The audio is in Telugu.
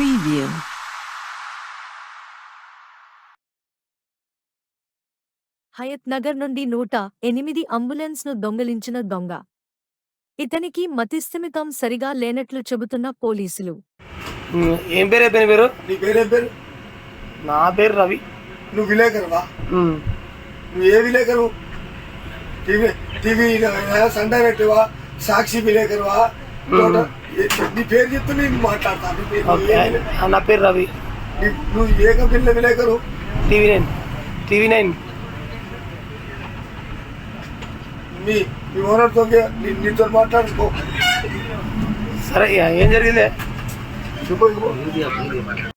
preview. హయత్ నగర్ నుండి నూట ఎనిమిది అంబులెన్స్ను దొంగలించిన దొంగ. ఇతనికి మతిస్థిమితం సరిగా లేనట్లు చెబుతున్న పోలీసులు. ఏం పేరు నీ పేరు నా పేరు రవి. నువ్వు విలేకరువా? నువ్వు ఏ విలేకరు? టీవీ సాక్షి విలేకరువా? నీ పేరు చెప్తే నేను మాట్లాడతాను నీ పేరు నా రవి. నీ- నువ్వు ఏ కంపెనీలో విలేకరు? TV nine. TV nine. మీ మీ ఓనర్తో నీ- నీతో మాట్లాడుకో. సరే ఏం జరిగిందే? చెప్పు